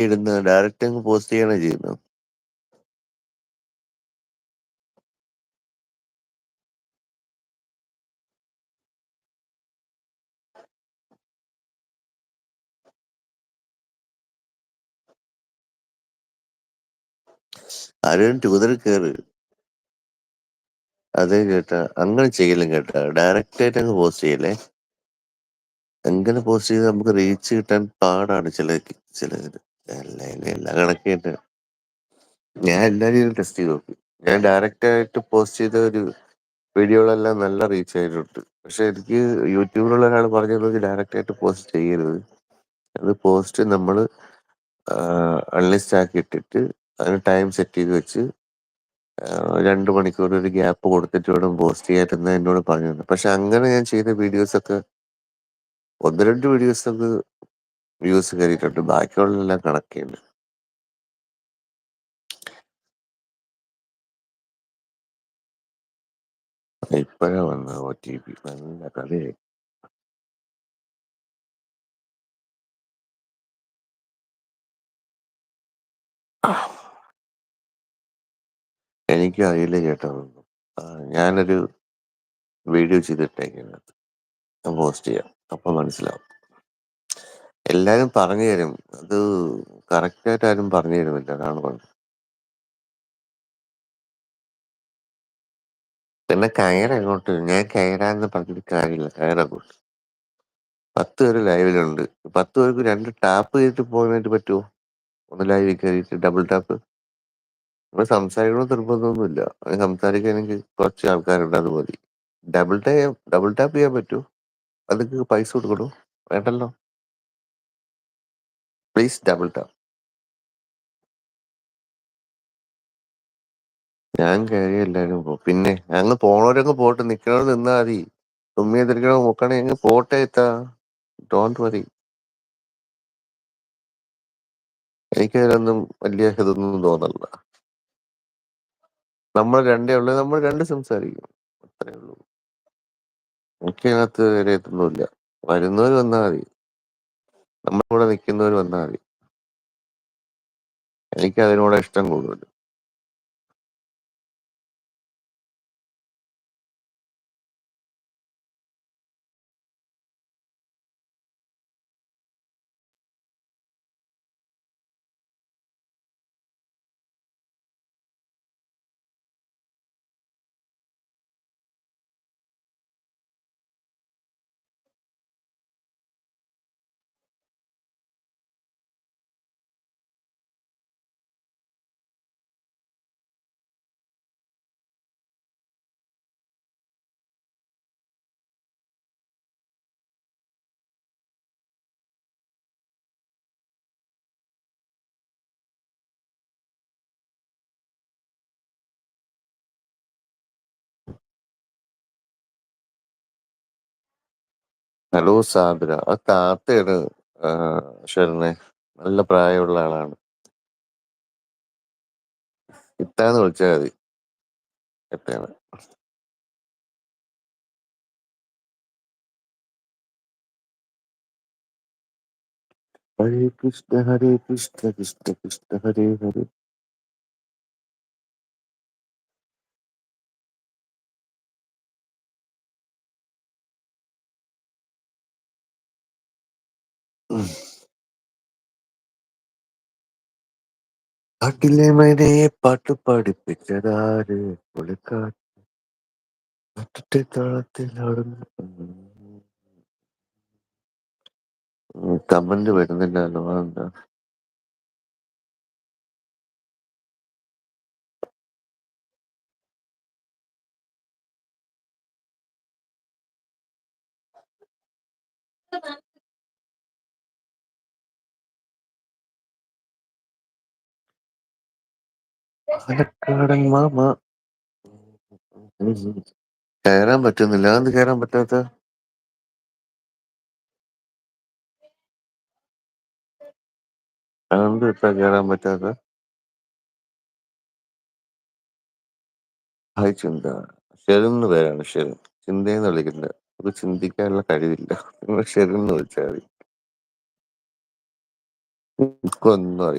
ഇടുന്ന ഡയറക്റ്റ് അങ്ങ് പോസ്റ്റ് ചെയ്യണ ചെയ്യുന്നത്. ആരും ട്യൂതർ കേറ് അതെ കേട്ട അങ്ങനെ ചെയ്യലും കേട്ടാ. ഡയറക്റ്റ് ആയിട്ട് അങ്ങ് പോസ്റ്റ് ചെയ്യലേ അങ്ങനെ പോസ്റ്റ് ചെയ്ത് നമുക്ക് റീച്ച് കിട്ടാൻ പാടാണ് ചില എല്ലാ ഞാൻ എല്ലാ ടെസ്റ്റ് ചെയ്ത് നോക്കി. ഞാൻ ഡയറക്റ്റ് ആയിട്ട് പോസ്റ്റ് ചെയ്ത ഒരു വീഡിയോകളെല്ലാം നല്ല റീച്ച് ആയിട്ടുണ്ട്. പക്ഷെ എനിക്ക് യൂട്യൂബിലുള്ള ഒരാൾ പറഞ്ഞത് ഡയറക്റ്റ് ആയിട്ട് പോസ്റ്റ് ചെയ്യരുത്. അത് പോസ്റ്റ് നമ്മൾ അൺലിസ്റ്റ് ആക്കി ഇട്ടിട്ട് അതിന് ടൈം സെറ്റ് ചെയ്ത് വെച്ച് രണ്ട് മണിക്കൂർ ഒരു ഗ്യാപ്പ് കൊടുത്തിട്ട് വേണം പോസ്റ്റ് ചെയ്യാറ്റെന്ന് എന്നോട് പറഞ്ഞിരുന്നു പക്ഷെ അങ്ങനെ ഞാൻ ചെയ്ത വീഡിയോസ് ഒക്കെ ഒന്ന് രണ്ട് വീഡിയോസ് ഒക്കെ വ്യൂസ് കയറിയിട്ടുണ്ട് ബാക്കിയുള്ളതെല്ലാം കണക്കുണ്ട് ഇപ്പോഴാ വന്ന ഒ ടി പി. നല്ല എനിക്ക് അറിയില്ല ചേട്ടാ ഞാനൊരു വീഡിയോ ചെയ്തിട്ടേക്കുന്നത് പോസ്റ്റ് ചെയ്യാം. അപ്പൊ മനസ്സിലാവും. എല്ലാരും പറഞ്ഞു തരും. അത് കറക്റ്റ് ആയിട്ട് ആരും പറഞ്ഞു തരുന്നില്ല. അതാണ് കുഴപ്പം പിന്നെ കയറ് എങ്ങോട്ട്? ഞാൻ കയറാന്ന് പറഞ്ഞിട്ട് കാര്യമില്ല. കയറങ്ങോട്ട് പത്ത് പേര് ലൈവിലുണ്ട്. പത്ത് പേർക്ക് രണ്ട് ടാപ്പ് ചെയ്തിട്ട് പോകാനായിട്ട് പറ്റുമോ? ഒന്ന് ലൈവിൽ കയറിയിട്ട് ഡബിൾ ടാപ്പ് നമ്മൾ സംസാരിക്കണമെന്ന് നിർബന്ധമൊന്നുമില്ല. അത് സംസാരിക്കാനെങ്കിൽ കുറച്ച് ആൾക്കാരുണ്ട് അത് മതി ഡബിൾ ടാപ്പ് ഡബിൾ ടാപ്പ് ചെയ്യാൻ പറ്റുമോ? അതൊക്കെ പൈസ കൊടുക്കണോ? വേണ്ടല്ലോ. പ്ലീസ് ഡബിൾ ടാപ്പ് ഞാൻ കഴിയും എല്ലാരും പിന്നെ അങ്ങ് പോണവരങ്ങ് പോട്ട് നിക്കണവർ നിന്നാ മതി. തുമ്മിയെ തിരിക്കണോ മുക്കണേ അങ്ങ് പോട്ടെ എത്താ ഡോണ്ട് വറി എനിക്കതിലൊന്നും വലിയ ഇതൊന്നും തോന്നല്ല നമ്മൾ രണ്ടേ ഉള്ളു. നമ്മൾ രണ്ട് സംസാരിക്കും. അത്രേ ഉള്ളൂ. എനിക്കതിനകത്ത് വരെ എത്തുന്നില്ല വരുന്നവർ വന്നാൽ മതി. നമ്മുടെ കൂടെ നിൽക്കുന്നവർ വന്നാൽ മതി. എനിക്കതിനോട് ഇഷ്ടം കൂടുതൽ ഹലോ സാബിര ആ താത്തയാണ് ഷെറിനെ നല്ല പ്രായമുള്ള ആളാണ്. ഇത്താന്ന് വിളിച്ചാൽ മതി. എത്താണ് ഹരേ കൃഷ്ണ ഹരേ കൃഷ്ണ കൃഷ്ണ കൃഷ്ണ ഹരേ ഹരേ. കാട്ടിലെ മൈനയെ പാട്ട് പഠിപ്പിച്ചതാര്? പുള്ളിക്കാട്ടെ താളത്തിലാടുന്നു കമന്റ് വരുന്നില്ലല്ലോ അതെന്താ? പാലക്കാടൻ മാമ. കയറാൻ പറ്റുന്നില്ല. അതെന്ത് കയറാൻ പറ്റാത്ത? അതെന്ത് ഇപ്പൊ കയറാൻ പറ്റാത്ത? ഹായ് ചിന്ത. ഷെറിന്ന് പേരാണ് ഷെറിൻ ചിന്തയെന്ന് വിളിക്കില്ല അത് ചിന്തിക്കാനുള്ള കഴിവില്ല. നിങ്ങൾ ഷെറിന്ന് വിളിച്ചാൽ മതി. എനിക്കൊന്നും അറിയില്ല.